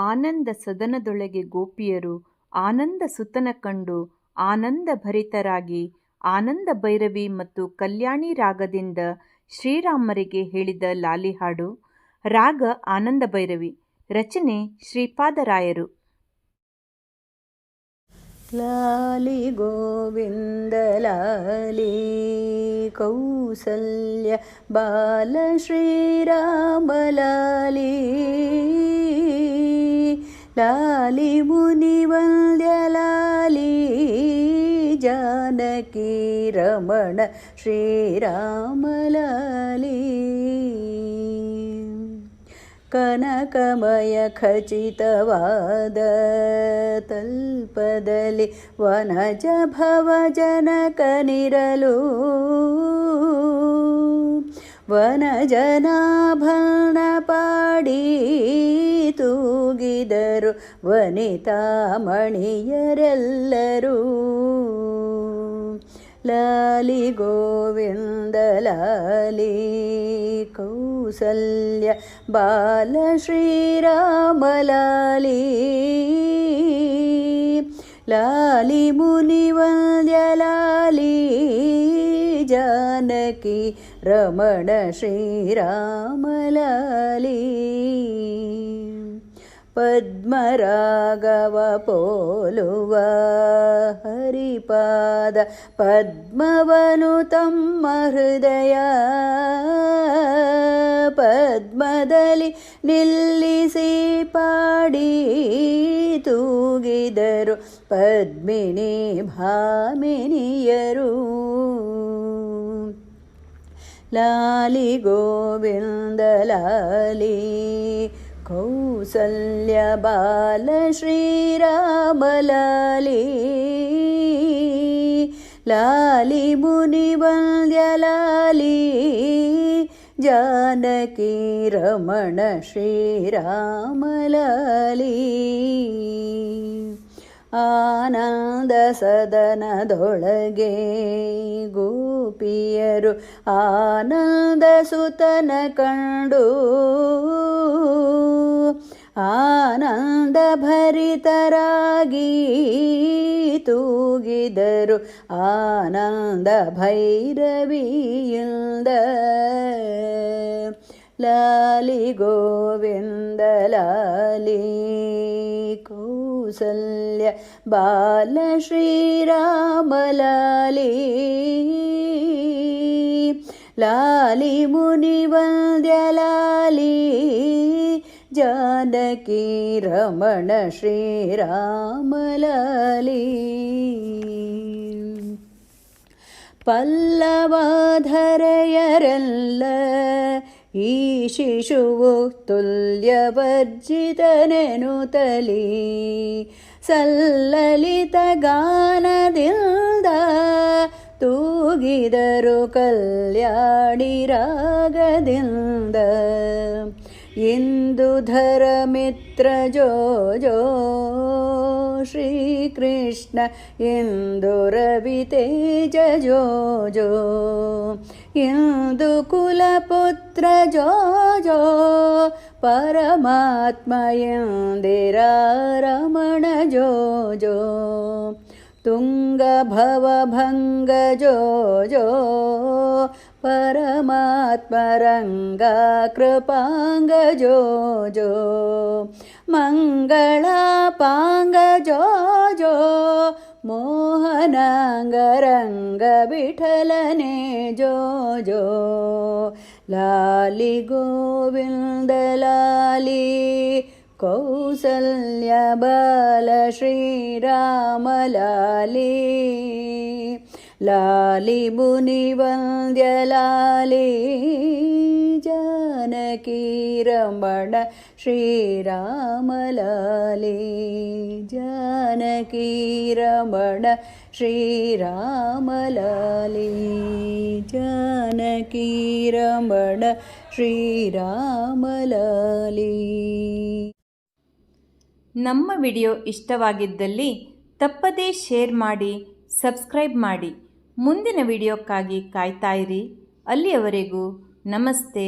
ಆನಂದ ಸದನದೊಳಗೆ ಗೋಪಿಯರು ಆನಂದ ಸುತನ ಕಂಡು ಆನಂದ ಭರಿತರಾಗಿ ಆನಂದ ಭೈರವಿ ಮತ್ತು ಕಲ್ಯಾಣಿ ರಾಗದಿಂದ ಶ್ರೀರಾಮರಿಗೆ ಹೇಳಿದ ಲಾಲಿ ಹಾಡು ರಾಗ ಆನಂದ ಭೈರವಿ, ರಚನೆ ಶ್ರೀಪಾದರಾಯರು. ಲಾಲಿ ಗೋವಿಂದ ಲಾಲಿ ಕೌಸಲ್ಯ ಬಾಲ ಶ್ರೀರಾಮ ಲಾಲಿ लालिमुनिवन्द्यलाली जानकी रमण श्रीरामलाली कनकमयखचितवादतल्पदलि वनज भवजनकनिरलू ಖಚಿತವಾದ ತಲ್ಪದಲ್ಲಿ ವನಜ ಭವ ಜನಕನಿರಲು ವನಜನಾಭರಣ ಪಾಡಿ ತೂಗಿದರು ವನಿತಾಮಣಿಯರೆಲ್ಲರೂ. ಲಾಲಿ ಗೋವಿಂದ, ಲಾಲಿ ಕೌಸಲ್ಯ, ಬಾಲ ಶ್ರೀರಾಮ, ಲಾಲಿ ಲಾಲಿ ಮುನಿವಂದ್ಯ, ಲಾಲಿ ಜಾನಕಿ ರಮಣ ಶ್ರೀ ಲಾಲಿ ಪದ್ಮರಾಗವ ಪೋಲುವ ಹರಿಪಾದ ಪದ್ಮವನು ತಮ್ಮ ಹೃದಯ ಪದ್ಮದಲ್ಲಿ ನಿಲ್ಲಿಸಿ ಪಾಡಿ ತೂಗಿದರು ಪದ್ಮಿನಿ ಭಾಮಿನಿಯರು ലാലി ഗോവിന്ദ ലാലി കൗസല്യ ബാല ശ്രീരാമലാലി ലാലി മുനിവന്ദ്യ ലാലി ജാനകി രമണ ശ്രീരാമലാലി. ಆನಂದ ಸದನದೊಳಗೆ ಗೋಪಿಯರು ಆನಂದ ಸುತನ ಕಂಡು ಆನಂದ ಭರಿತರಾಗಿ ತೂಗಿದರು. ಆನಂದ ಭೈರವಿಯಿಂದ लालि गोविन्दलालि कौसल्य बालश्रीरामलालि लालि मुनिवन्द्यलाली जानकी रमण श्रीरामलाली पल्लवाधर ಈ ಶಿಶುವು ತುಲ್ಯವರ್ಜಿತನೆನುತಲಿ ಸಲ್ಲಲಿತ ಗಾನದಿಂದ ತೂಗಿದರು ಕಲ್ಯಾಣಿ ರಾಗದಿಂದ. इन्दुधरमित्रजो जो श्रीकृष्ण इन्दुरवितेजो जो इन्दुरवितेजयोजो जो कुलपुत्र योजो परमात्मयन्दिरारमणोजो तुङ्गभवभङ्गयोजोजो परमात्मरङ्गकृपाङ्गजो जो मङ्गलापाङ्गजो जो मोहनाङ्गरङ्गविठलने जो जो लालि गोविन्दलालि कौसल्यबल श्रीरामलाली ಲಾಲಿ ಮುನಿ ವಂದ್ಯ ಲಾಲಿ ಜಾನಕಿ ರಮಣ ಶ್ರೀರಾಮ ಲಾಲಿ ಜಾನಕಿ ರಮಣ ಶ್ರೀರಾಮ ಲಾಲಿ ಜಾನಕಿ ರಮಣ ಶ್ರೀರಾಮ ಲಾಲಿ. ನಮ್ಮ ವಿಡಿಯೋ ಇಷ್ಟವಾಗಿದ್ದಲ್ಲಿ ತಪ್ಪದೇ ಶೇರ್ ಮಾಡಿ, ಸಬ್ಸ್ಕ್ರೈಬ್ ಮಾಡಿ. ಮುಂದಿನ ವಿಡಿಯೋಕ್ಕಾಗಿ ಕಾಯ್ತಾಯಿರಿ ಅಲ್ಲಿಯವರೆಗೂ ನಮಸ್ತೆ.